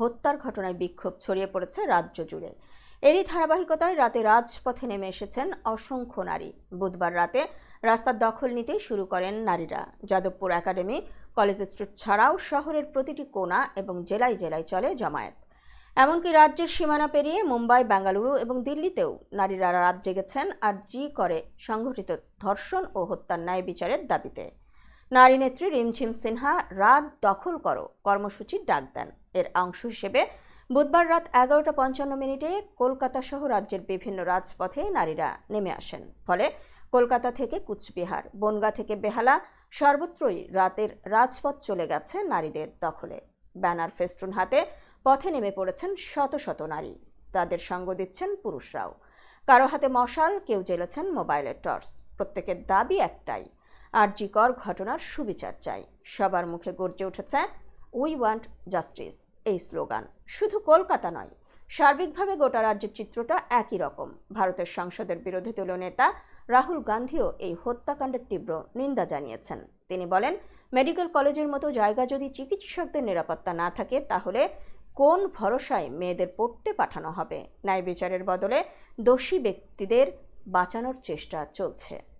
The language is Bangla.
হত্যার ঘটনায় বিক্ষোভ ছড়িয়ে পড়েছে রাজ্য জুড়ে। এরই ধারাবাহিকতায় রাতে রাজপথে নেমে এসেছেন অসংখ্য নারী। বুধবার রাতে রাস্তার দখল নিতে শুরু করেন নারীরা। যাদবপুর একাডেমি কলেজ স্ট্রিট ছাড়াও শহরের প্রতিটি কোণা এবং জেলায় জেলায় চলে জমায়েত। এমনকি রাজ্যের সীমানা পেরিয়ে মুম্বাই, বেঙ্গালুরু এবং দিল্লিতেও নারীরা রাত জেগেছেন আর জি করে সংঘটিত ধর্ষণ ও হত্যার ন্যায় বিচারের দাবিতে। নারী নেত্রী রিমঝিম সিনহা, রাত দখল করো, কর্মসূচির ডাক দেন। এর অংশ হিসেবে বুধবার রাত এগারোটা পঞ্চান্ন মিনিটে কলকাতা সহ রাজ্যের বিভিন্ন রাজপথে নারীরা নেমে আসেন। ফলে কলকাতা থেকে কুচবিহার, বনগা থেকে বেহালা, সর্বত্রই রাতের রাজপথ চলে গেছে নারীদের দখলে। ব্যানার ফেস্টুন হাতে পথে নেমে পড়েছেন শত শত নারী। তাদের সঙ্গ দিচ্ছেন পুরুষরাও। কারও হাতে মশাল, কেউ জ্বেলেছেন মোবাইলের টর্চ। প্রত্যেকের দাবি একটাই আরজিকর ঘটনার সুবিচার চাই। সবার মুখে গর্জে উঠেছে উই ওয়ান্ট জাস্টিস এই স্লোগান। শুধু কলকাতা নয়, সার্বিকভাবে গোটা রাজ্যের চিত্রটা একই রকম। ভারতের সংসদের বিরোধী নেতা রাহুল গান্ধীও এই হত্যাকাণ্ডের তীব্র নিন্দা জানিয়েছেন। তিনি বলেন, মেডিকেল কলেজের মতো জায়গা যদি চিকিৎসকদের নিরাপত্তা না থাকে, তাহলে কোন ভরসায় মেয়েদের পড়তে পাঠানো হবে? ন্যায় বিচারের বদলে দোষী ব্যক্তিদের বাঁচানোর চেষ্টা চলছে।